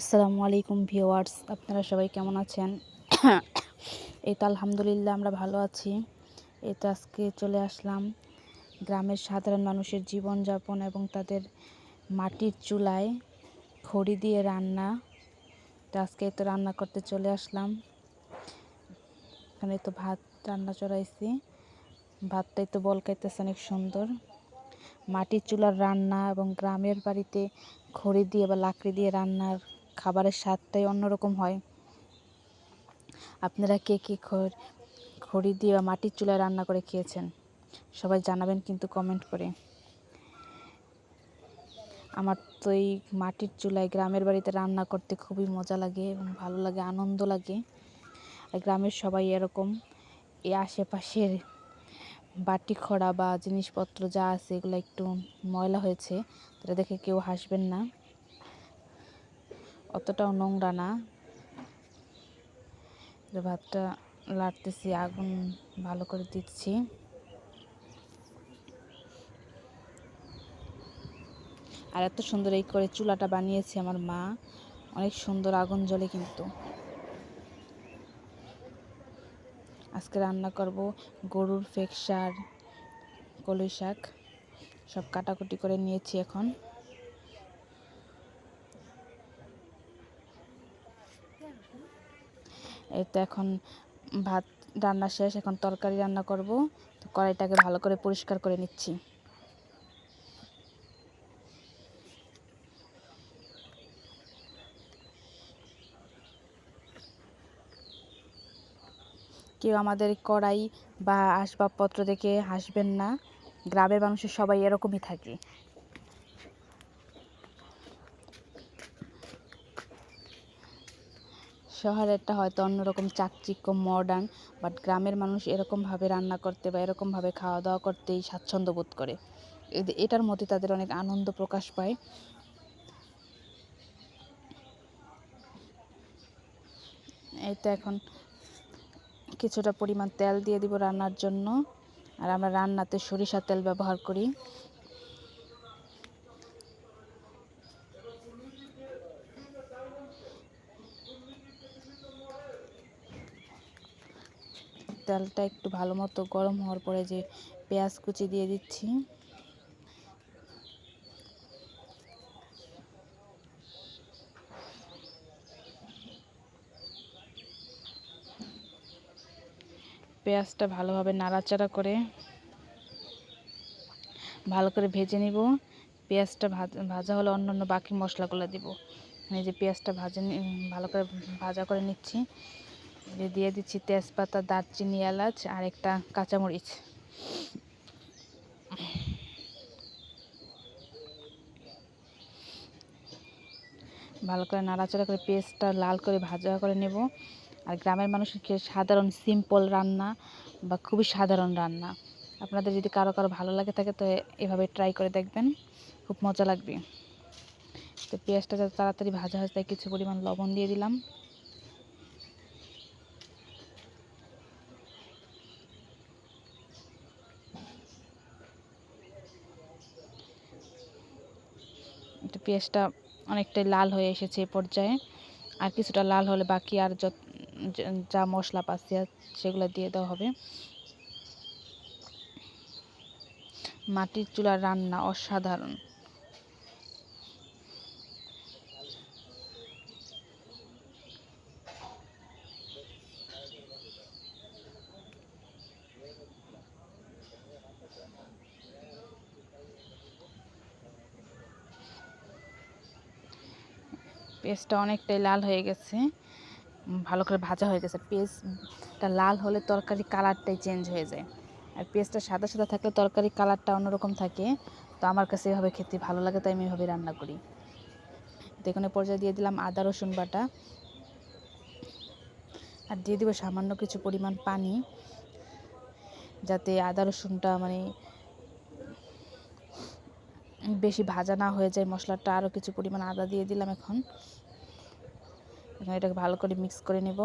আসসালামু আলাইকুম ভিউয়ার্স, আপনারা সবাই কেমন আছেন? এই তো আলহামদুলিল্লাহ, আমরা ভালো আছি। এই তো আজকে চলে আসলাম গ্রামের সাধারণ মানুষের জীবনযাপন এবং তাদের মাটির চুলায় খড়ি দিয়ে রান্না। তো আজকে তো রান্না করতে চলে আসলাম। এখানে তো ভাত রান্না চড়াইছি। ভাতটাই তো বলকাইতেছে অনেক সুন্দর। মাটির চুলার রান্না এবং গ্রামের বাড়িতে খড়ি দিয়ে বা লাকড়ি দিয়ে রান্নার খাবারের স্বাদটাই অন্যরকম হয়। আপনারা কে কে খড়ি দিয়ে বা মাটির চুলায় রান্না করে খেয়েছেন? সবাই জানাবেন কিন্তু কমেন্ট করে। আমার তো এই মাটির চুলায় গ্রামের বাড়িতে রান্না করতে খুবই মজা লাগে এবং ভালো লাগে, আনন্দ লাগে। আর গ্রামের সবাই এরকম। এই আশেপাশের বাটি খড়া বা জিনিসপত্র যা আছে এগুলো একটু ময়লা হয়েছে এটা দেখে কেউ হাসবেন না। অতটাও নোংরা না। ভাতটা লাড়তেছি আগুন ভালো করে দিচ্ছি। আর এত সুন্দর এই করে চুলাটা বানিয়েছে আমার মা। অনেক সুন্দর আগুন জ্বলে কিন্তু। আজকে রান্না করব গরুর ফেকসার কলই শাক। সব কাটাকুটি করে নিয়েছি এখন। এই তো এখন ভাত রান্না শেষ, এখন তরকারি রান্না করব। তো কড়াইটাকে ভালো করে পরিষ্কার করে নিচ্ছি। কেউ আমাদের কড়াই বা আসবাবপত্র দেখে হাসবেন না। গ্রামের মানুষের সবাই এরকমই থাকে। শহরেরটা হয়তো অন্যরকম চাকচিক্য মডার্ন বাট গ্রামের মানুষ এরকমভাবে রান্না করতে বা এরকমভাবে খাওয়া দাওয়া করতেই স্বাচ্ছন্দ্য বোধ করে। এটার মধ্যে তাদের অনেক আনন্দ প্রকাশ পায়। তো এখন কিছুটা পরিমাণ তেল দিয়ে দিব রান্নার জন্য। আর আমরা রান্নাতে সরিষার তেল ব্যবহার করি। তেলটা একটু ভালো মতো গরম হওয়ার পরে যে পেঁয়াজ কুচি দিয়ে দিচ্ছি। পেঁয়াজটা ভালোভাবে নাড়াচাড়া করে ভালো করে ভেজে নিব। পেঁয়াজটা ভাজা হলে অন্য অন্য বাকি মশলাগুলো দিব। এই যে পেঁয়াজটা ভাজে ভালো করে ভাজা করে নিচ্ছি। দিয়ে দিচ্ছি তেজপাতা, দারচিনি, এলাচ আর একটা কাঁচামরিচ। ভালো করে নাড়াচাড়া করে পেস্টটা লাল করে ভাজা করে নেব। আর গ্রামের মানুষের সাধারণ সিম্পল রান্না বা খুবই সাধারণ রান্না। আপনাদের যদি কারও কারও ভালো লাগে থাকে তো এভাবে ট্রাই করে দেখবেন, খুব মজা লাগবে। তো পেঁয়াজটা যাতে তাড়াতাড়ি ভাজা হয়ে তাই কিছু পরিমাণ লবণ দিয়ে দিলাম। একটু পেঁয়াজটা অনেকটাই লাল হয়ে এসেছে এ পর্যায়ে। আর কিছুটা লাল হলে বাকি আর যত যা মশলা পাচ্ছি সেগুলো দিয়ে দেওয়া হবে। মাটির চুলার রান্না অসাধারণ। পেঁয়াজটা অনেকটাই লাল হয়ে গেছে। ভালো করে ভাজা হয়ে গেছে। পেঁয়াজটা লাল হলে তরকারি কালারটাই চেঞ্জ হয়ে যায়। আর পেঁয়াজটা সাদা সাদা থাকলে তরকারি কালারটা অন্যরকম থাকে। তো আমার কাছে এভাবে খেতে ভালো লাগে, তাই আমি এভাবে রান্না করি। দেখুন পর্যায়ে দিয়ে দিলাম আদা, রসুন বাটা। আর দিয়ে দিব সামান্য কিছু পরিমাণ পানি। যাতে আদা, রসুনটা মানে বেশি ভাজা না হয়ে যায় মশলাটা। আরও কিছু পরিমাণ আদা দিয়ে দিলাম এখন। এখন এটাকে ভালো করে মিক্স করে নেব।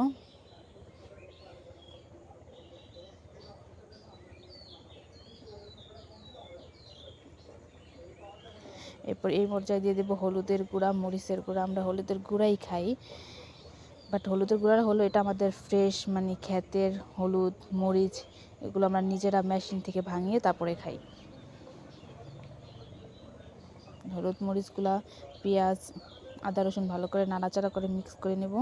এরপর এই পর্যায়ে দিয়ে দেবো হলুদের গুঁড়া, মরিচের গুঁড়া। আমরা হলুদের গুঁড়াই খাই বাট হলুদের গুঁড়া হলো এটা আমাদের ফ্রেশ মানে ক্ষেতের হলুদ, মরিচ, এগুলো আমরা নিজেরা মেশিন থেকে ভাঙিয়ে তারপরে খাই। হলুদ, মরিচগুলা, পেঁয়াজ আদা রসুন ভালো করে নাড়াচাড়া করে মিক্স করে নেব।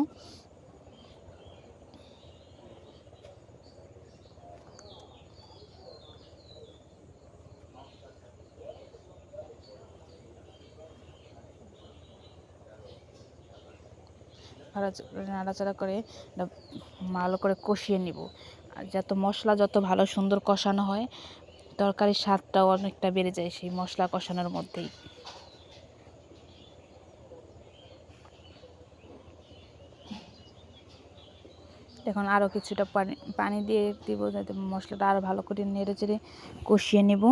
নাড়াচাড়া করে ভালো করে কষিয়ে নিব। আর যত মশলা যত ভালো সুন্দর কষানো হয়, তরকারির স্বাদটাও অনেকটা বেড়ে যায় সেই মশলা কষানোর মধ্যেই। এখন আরও কিছুটা পানি পানি দিয়ে দিব যাতে মশলাটা আরও ভালো করে নেড়ে চেড়ে কষিয়ে নেব।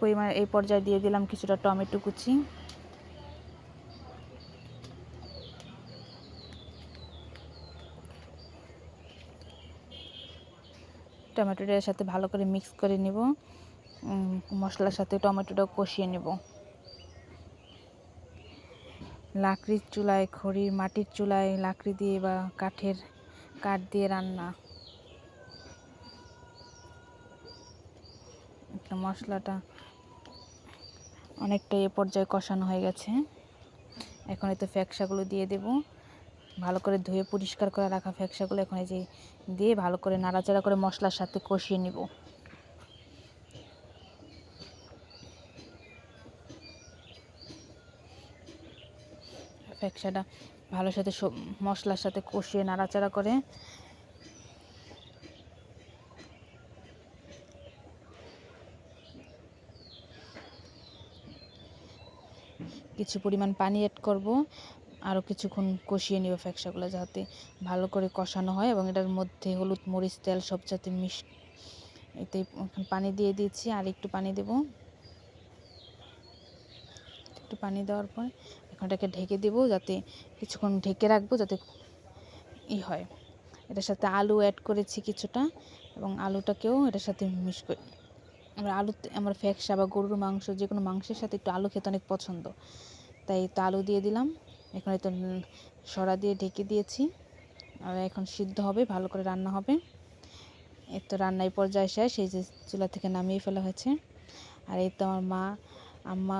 পরিমাণে এই পর্যায়ে দিয়ে দিলাম কিছুটা টমেটো কুচি। টমেটোটার সাথে ভালো করে মিক্স করে নেব। মশলার সাথে টমেটোটা কষিয়ে নেব। লাকড়ির চুলায়, খড়ির মাটির চুলায় লাকড়ি দিয়ে বা কাঠের কাঠ দিয়ে রান্না। মশলাটা অনেকটা এ পর্যায়ে কষানো হয়ে গেছে। এখন এতে ফ্যাকসাগুলো দিয়ে দেব। ভালো করে ধুয়ে পরিষ্কার করে রাখা ফ্যাকসাগুলো এখন এই যে দিয়ে ভালো করে নাড়াচাড়া করে মশলার সাথে কষিয়ে নিব। ফ্যাকসাটা ভালো সাথে মশলার সাথে কষিয়ে নাড়াচাড়া করে। কিছু পরিমাণ পানি অ্যাড করব। আরও কিছুক্ষণ কষিয়ে নিব ফ্যাকসাগুলো যাতে ভালো করে কষানো হয় এবং এটার মধ্যে হলুদ, মরিচ, তেল সব যাতে মিশ এতে পানি দিয়ে দিয়েছি। আর একটু পানি দেব। একটু পানি দেওয়ার পর এখন এটাকে ঢেকে দেব যাতে কিছুক্ষণ ঢেকে রাখব যাতে ই হয়। এটার সাথে আলু অ্যাড করেছি কিছুটা এবং আলুটাকেও এটার সাথে মিশ করি। আমরা আলু আমার ফ্যাকসা বা গরুর মাংস যে কোনো মাংসের সাথে একটু আলু খেতে অনেক পছন্দ। তাই তো আলু দিয়ে দিলাম। এখন তো সরা দিয়ে ঢেকে দিয়েছি। আর এখন সিদ্ধ হবে, ভালো করে রান্না হবে। এর তো রান্নায় পর্যায়ে শেষ সেই যে চুলা থেকে নামিয়ে ফেলা হয়েছে। আর এই তো আমার মা, আম্মা